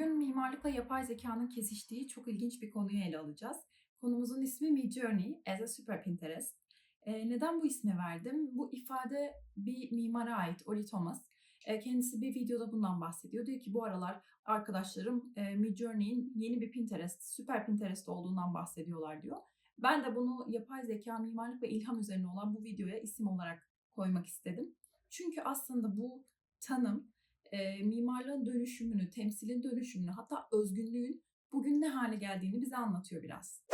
Bugün mimarlıkla yapay zekanın kesiştiği çok ilginç bir konuyu ele alacağız. Konumuzun ismi Midjourney as a Super Pinterest. Ee, neden bu ismi verdim? Bu ifade bir mimara ait, Oli Thomas. Ee, kendisi bir videoda bundan bahsediyor. Diyor ki bu aralar arkadaşlarım e, Midjourney'in yeni bir Pinterest, Super Pinterest olduğundan bahsediyorlar diyor. Ben de bunu yapay zeka, mimarlık ve ilham üzerine olan bu videoya isim olarak koymak istedim. Çünkü aslında bu tanım e, mimarlığın dönüşümünü, temsilin dönüşümünü hatta özgünlüğün bugün ne hale geldiğini bize anlatıyor biraz.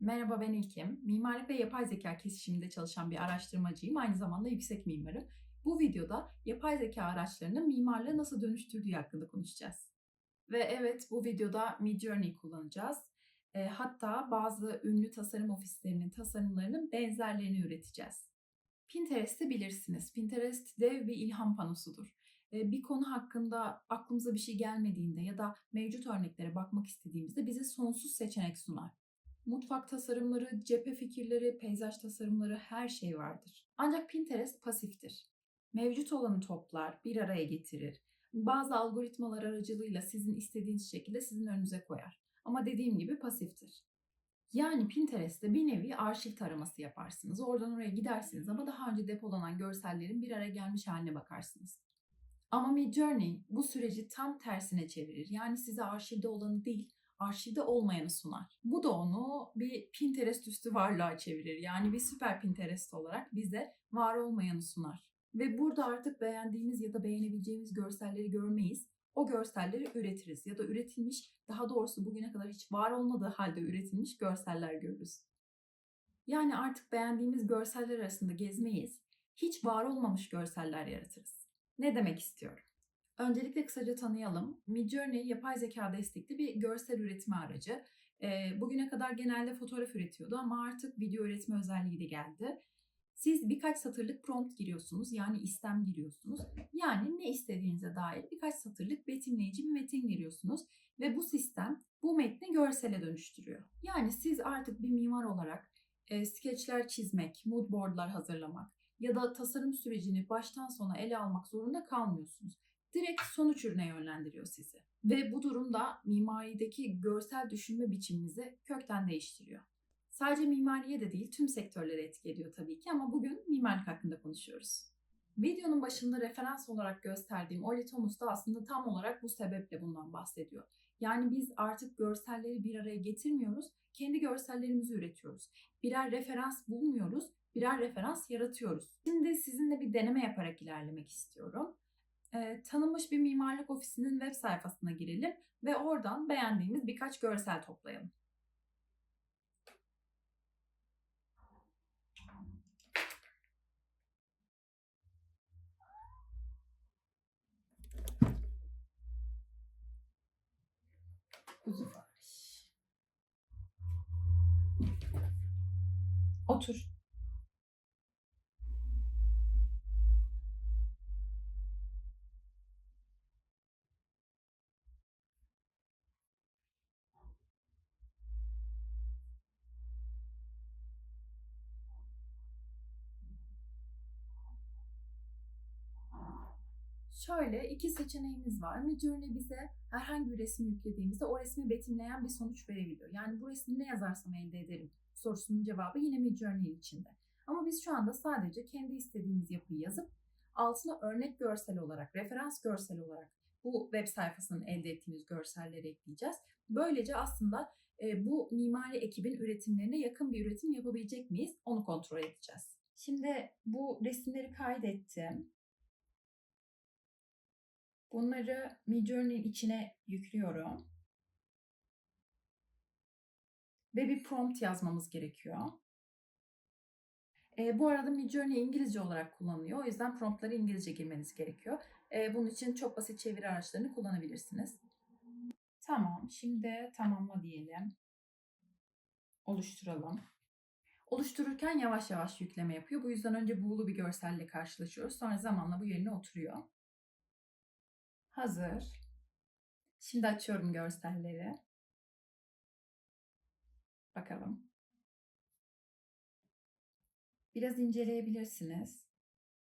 Merhaba ben İlkim. Mimarlık ve yapay zeka kesişiminde çalışan bir araştırmacıyım. Aynı zamanda yüksek mimarım. Bu videoda yapay zeka araçlarının mimarlığı nasıl dönüştürdüğü hakkında konuşacağız. Ve evet bu videoda Midjourney kullanacağız. E, hatta bazı ünlü tasarım ofislerinin tasarımlarının benzerlerini üreteceğiz. Pinterest'i bilirsiniz. Pinterest dev bir ilham panosudur. Bir konu hakkında aklımıza bir şey gelmediğinde ya da mevcut örneklere bakmak istediğimizde bize sonsuz seçenek sunar. Mutfak tasarımları, cephe fikirleri, peyzaj tasarımları her şey vardır. Ancak Pinterest pasiftir. Mevcut olanı toplar, bir araya getirir. Bazı algoritmalar aracılığıyla sizin istediğiniz şekilde sizin önünüze koyar. Ama dediğim gibi pasiftir. Yani Pinterest'te bir nevi arşiv taraması yaparsınız. Oradan oraya gidersiniz ama daha önce depolanan görsellerin bir araya gelmiş haline bakarsınız. Ama Midjourney bu süreci tam tersine çevirir. Yani size arşivde olanı değil, arşivde olmayanı sunar. Bu da onu bir Pinterest üstü varlığa çevirir. Yani bir süper Pinterest olarak bize var olmayanı sunar. Ve burada artık beğendiğimiz ya da beğenebileceğimiz görselleri görmeyiz. O görselleri üretiriz ya da üretilmiş, daha doğrusu bugüne kadar hiç var olmadığı halde üretilmiş görseller görürüz. Yani artık beğendiğimiz görseller arasında gezmeyiz, hiç var olmamış görseller yaratırız. Ne demek istiyorum? Öncelikle kısaca tanıyalım. Midjourney yapay zeka destekli bir görsel üretme aracı. Ee, bugüne kadar genelde fotoğraf üretiyordu ama artık video üretme özelliği de geldi. Siz birkaç satırlık prompt giriyorsunuz yani istem giriyorsunuz. Yani ne istediğinize dair birkaç satırlık betimleyici bir metin giriyorsunuz. Ve bu sistem bu metni görsele dönüştürüyor. Yani siz artık bir mimar olarak e, skeçler çizmek, mood boardlar hazırlamak ya da tasarım sürecini baştan sona ele almak zorunda kalmıyorsunuz. Direkt sonuç ürüne yönlendiriyor sizi. Ve bu durumda mimarideki görsel düşünme biçiminizi kökten değiştiriyor. Sadece mimariye de değil tüm sektörlere etki ediyor tabii ki ama bugün mimarlık hakkında konuşuyoruz. Videonun başında referans olarak gösterdiğim Oli Thomas da aslında tam olarak bu sebeple bundan bahsediyor. Yani biz artık görselleri bir araya getirmiyoruz, kendi görsellerimizi üretiyoruz. Birer referans bulmuyoruz, birer referans yaratıyoruz. Şimdi sizinle bir deneme yaparak ilerlemek istiyorum. Ee, tanınmış bir mimarlık ofisinin web sayfasına girelim ve oradan beğendiğimiz birkaç görsel toplayalım. Varmış. Otur. Şöyle iki seçeneğimiz var. Midjourney bize herhangi bir resim yüklediğimizde o resmi betimleyen bir sonuç verebiliyor. Yani bu resmi ne yazarsam elde ederim sorusunun cevabı yine Midjourney'in içinde. Ama biz şu anda sadece kendi istediğimiz yapıyı yazıp altına örnek görsel olarak, referans görsel olarak bu web sayfasının elde ettiğimiz görselleri ekleyeceğiz. Böylece aslında e, bu mimari ekibin üretimlerine yakın bir üretim yapabilecek miyiz? Onu kontrol edeceğiz. Şimdi bu resimleri kaydettim. Bunları Midjourney'in içine yüklüyorum. Ve bir prompt yazmamız gerekiyor. E, bu arada Midjourney İngilizce olarak kullanılıyor. O yüzden promptları İngilizce girmeniz gerekiyor. E, bunun için çok basit çeviri araçlarını kullanabilirsiniz. Tamam, şimdi tamamla diyelim. Oluşturalım. Oluştururken yavaş yavaş yükleme yapıyor. Bu yüzden önce buğulu bir görselle karşılaşıyoruz. Sonra zamanla bu yerine oturuyor. Hazır. Şimdi açıyorum görselleri. Bakalım. Biraz inceleyebilirsiniz.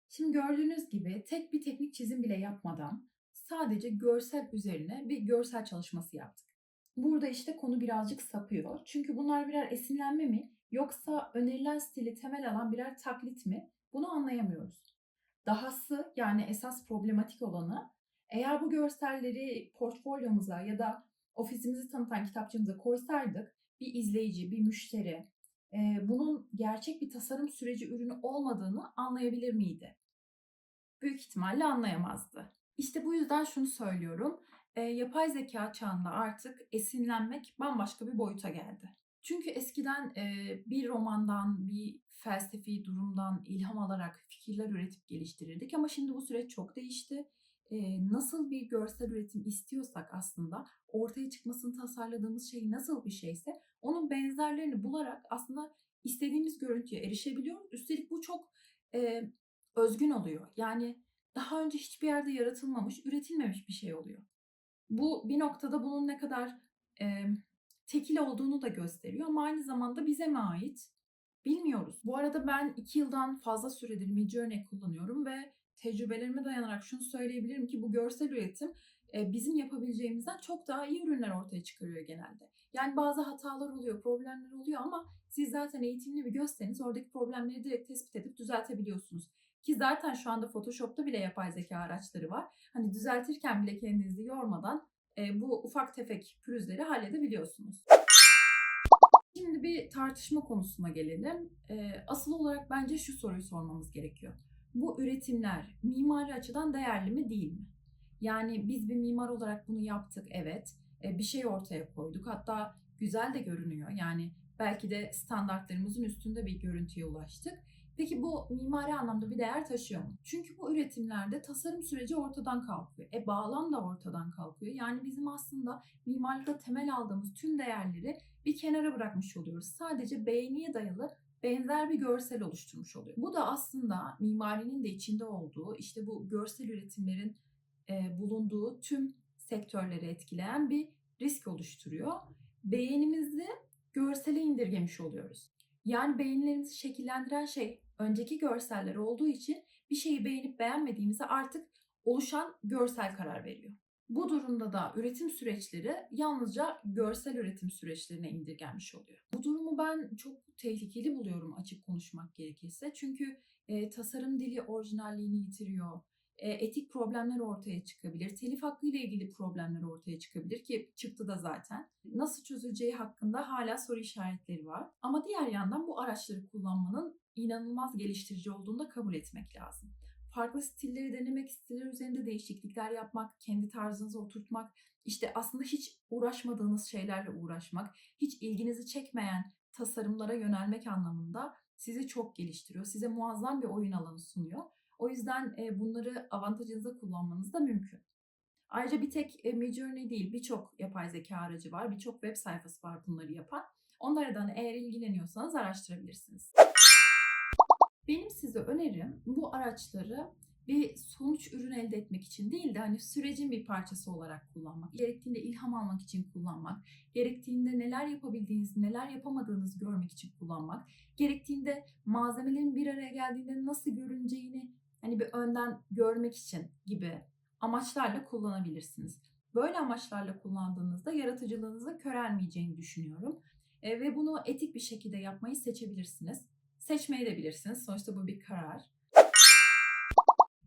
Şimdi gördüğünüz gibi tek bir teknik çizim bile yapmadan sadece görsel üzerine bir görsel çalışması yaptık. Burada işte konu birazcık sapıyor. Çünkü bunlar birer esinlenme mi yoksa önerilen stili temel alan birer taklit mi? Bunu anlayamıyoruz. Dahası yani esas problematik olanı eğer bu görselleri portfolyomuza ya da ofisimizi tanıtan kitapçığımıza koysaydık bir izleyici, bir müşteri e, bunun gerçek bir tasarım süreci ürünü olmadığını anlayabilir miydi? Büyük ihtimalle anlayamazdı. İşte bu yüzden şunu söylüyorum. E, yapay zeka çağında artık esinlenmek bambaşka bir boyuta geldi. Çünkü eskiden e, bir romandan, bir felsefi durumdan ilham alarak fikirler üretip geliştirirdik ama şimdi bu süreç çok değişti. Nasıl bir görsel üretim istiyorsak aslında ortaya çıkmasını tasarladığımız şey nasıl bir şeyse onun benzerlerini bularak aslında istediğimiz görüntüye erişebiliyoruz. Üstelik bu çok e, özgün oluyor. Yani daha önce hiçbir yerde yaratılmamış, üretilmemiş bir şey oluyor. Bu bir noktada bunun ne kadar e, tekil olduğunu da gösteriyor ama aynı zamanda bize mi ait bilmiyoruz. Bu arada ben iki yıldan fazla süredir Midjourney kullanıyorum ve tecrübelerime dayanarak şunu söyleyebilirim ki bu görsel üretim e, bizim yapabileceğimizden çok daha iyi ürünler ortaya çıkarıyor genelde. Yani bazı hatalar oluyor, problemler oluyor ama siz zaten eğitimli bir gözseniz oradaki problemleri direkt tespit edip düzeltebiliyorsunuz. Ki zaten şu anda Photoshop'ta bile yapay zeka araçları var. Hani düzeltirken bile kendinizi yormadan e, bu ufak tefek pürüzleri halledebiliyorsunuz. Şimdi bir tartışma konusuna gelelim. E, asıl olarak bence şu soruyu sormamız gerekiyor. Bu üretimler mimari açıdan değerli mi değil mi? Yani biz bir mimar olarak bunu yaptık evet. E, bir şey ortaya koyduk. Hatta güzel de görünüyor. Yani belki de standartlarımızın üstünde bir görüntüye ulaştık. Peki bu mimari anlamda bir değer taşıyor mu? Çünkü bu üretimlerde tasarım süreci ortadan kalkıyor. E bağlam da ortadan kalkıyor. Yani bizim aslında mimarlıkta temel aldığımız tüm değerleri bir kenara bırakmış oluyoruz. Sadece beğeniye dayalı benzer bir görsel oluşturmuş oluyor. Bu da aslında mimarinin de içinde olduğu işte bu görsel üretimlerin e, bulunduğu tüm sektörleri etkileyen bir risk oluşturuyor. Beğenimizi görsele indirgemiş oluyoruz. Yani beğenilerimizi şekillendiren şey önceki görseller olduğu için bir şeyi beğenip beğenmediğimize artık oluşan görsel karar veriyor. Bu durumda da üretim süreçleri yalnızca görsel üretim süreçlerine indirgenmiş oluyor. Bu durumu ben çok tehlikeli buluyorum açık konuşmak gerekirse. Çünkü e, tasarım dili orijinalliğini yitiriyor. E, etik problemler ortaya çıkabilir. Telif hakkı ile ilgili problemler ortaya çıkabilir ki çıktı da zaten. Nasıl çözüleceği hakkında hala soru işaretleri var. Ama diğer yandan bu araçları kullanmanın inanılmaz geliştirici olduğunu da kabul etmek lazım. Farklı stilleri denemek, stiller üzerinde değişiklikler yapmak, kendi tarzınıza oturtmak, işte aslında hiç uğraşmadığınız şeylerle uğraşmak, hiç ilginizi çekmeyen tasarımlara yönelmek anlamında sizi çok geliştiriyor. Size muazzam bir oyun alanı sunuyor. O yüzden bunları avantajınıza kullanmanız da mümkün. Ayrıca bir tek Midjourney değil birçok yapay zeka aracı var. Birçok web sayfası var bunları yapan. Onlardan eğer ilgileniyorsanız araştırabilirsiniz. Benim size önerim bu araçları bir sonuç ürün elde etmek için değil de hani sürecin bir parçası olarak kullanmak, gerektiğinde ilham almak için kullanmak, gerektiğinde neler yapabildiğinizi, neler yapamadığınızı görmek için kullanmak, gerektiğinde malzemelerin bir araya geldiğinde nasıl görüneceğini hani bir önden görmek için gibi amaçlarla kullanabilirsiniz. Böyle amaçlarla kullandığınızda yaratıcılığınızı körelmeyeceğini düşünüyorum. E, ve bunu etik bir şekilde yapmayı seçebilirsiniz. Seçmeyi de bilirsiniz. Sonuçta bu bir karar.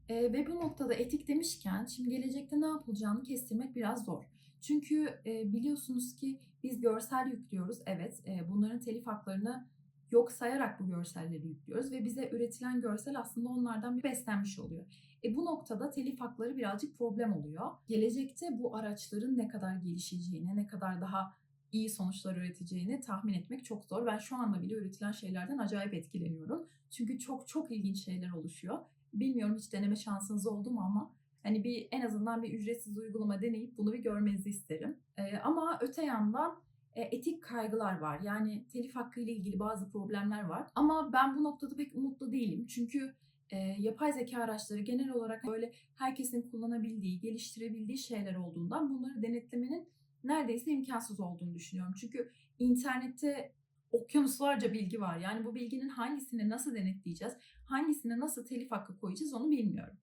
E, ve bu noktada etik demişken şimdi gelecekte ne yapılacağını kestirmek biraz zor. Çünkü e, biliyorsunuz ki biz görsel yüklüyoruz. Evet e, bunların telif haklarını yok sayarak bu görselleri yüklüyoruz ve bize üretilen görsel aslında onlardan bir beslenmiş oluyor. E bu noktada telif hakları birazcık problem oluyor. Gelecekte bu araçların ne kadar gelişeceğini, ne kadar daha iyi sonuçlar üreteceğini tahmin etmek çok zor. Ben şu anda bile üretilen şeylerden acayip etkileniyorum. Çünkü çok çok ilginç şeyler oluşuyor. Bilmiyorum hiç deneme şansınız oldu mu ama hani bir en azından bir ücretsiz uygulama deneyip bunu bir görmenizi isterim. Ee, ama öte yandan etik kaygılar var. Yani telif hakkı ile ilgili bazı problemler var. Ama ben bu noktada pek umutlu değilim. Çünkü e, yapay zeka araçları genel olarak böyle herkesin kullanabildiği, geliştirebildiği şeyler olduğundan bunları denetlemenin neredeyse imkansız olduğunu düşünüyorum. Çünkü internette okyanuslarca bilgi var. Yani bu bilginin hangisini nasıl denetleyeceğiz, hangisine nasıl telif hakkı koyacağız onu bilmiyorum.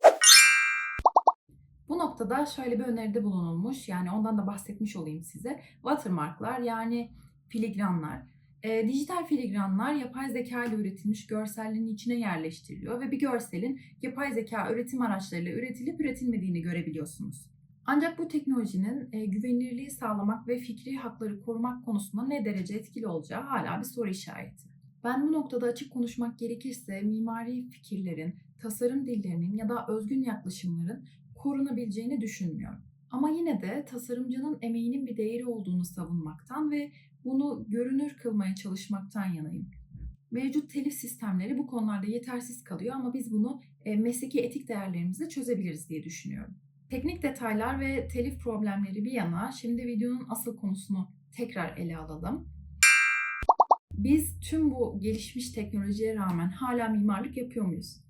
Bu noktada şöyle bir öneride bulunulmuş. Yani ondan da bahsetmiş olayım size. Watermarklar yani filigranlar. E, dijital filigranlar yapay zeka ile üretilmiş görsellerin içine yerleştiriliyor ve bir görselin yapay zeka üretim araçlarıyla üretilip üretilmediğini görebiliyorsunuz. Ancak bu teknolojinin e, güvenilirliği sağlamak ve fikri hakları korumak konusunda ne derece etkili olacağı hala bir soru işareti. Ben bu noktada açık konuşmak gerekirse mimari fikirlerin, tasarım dillerinin ya da özgün yaklaşımların korunabileceğini düşünmüyorum. Ama yine de tasarımcının emeğinin bir değeri olduğunu savunmaktan ve bunu görünür kılmaya çalışmaktan yanayım. Mevcut telif sistemleri bu konularda yetersiz kalıyor ama biz bunu e, mesleki etik değerlerimizle çözebiliriz diye düşünüyorum. Teknik detaylar ve telif problemleri bir yana şimdi videonun asıl konusunu tekrar ele alalım. Biz tüm bu gelişmiş teknolojiye rağmen hala mimarlık yapıyor muyuz?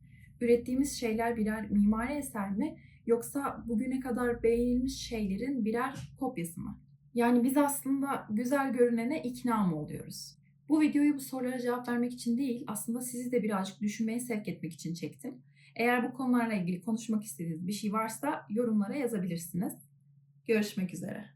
Ürettiğimiz şeyler birer mimari eser mi yoksa bugüne kadar beğenilmiş şeylerin birer kopyası mı? Yani biz aslında güzel görünene ikna mı oluyoruz? Bu videoyu bu sorulara cevap vermek için değil, aslında sizi de birazcık düşünmeye sevk etmek için çektim. Eğer bu konularla ilgili konuşmak istediğiniz bir şey varsa yorumlara yazabilirsiniz. Görüşmek üzere.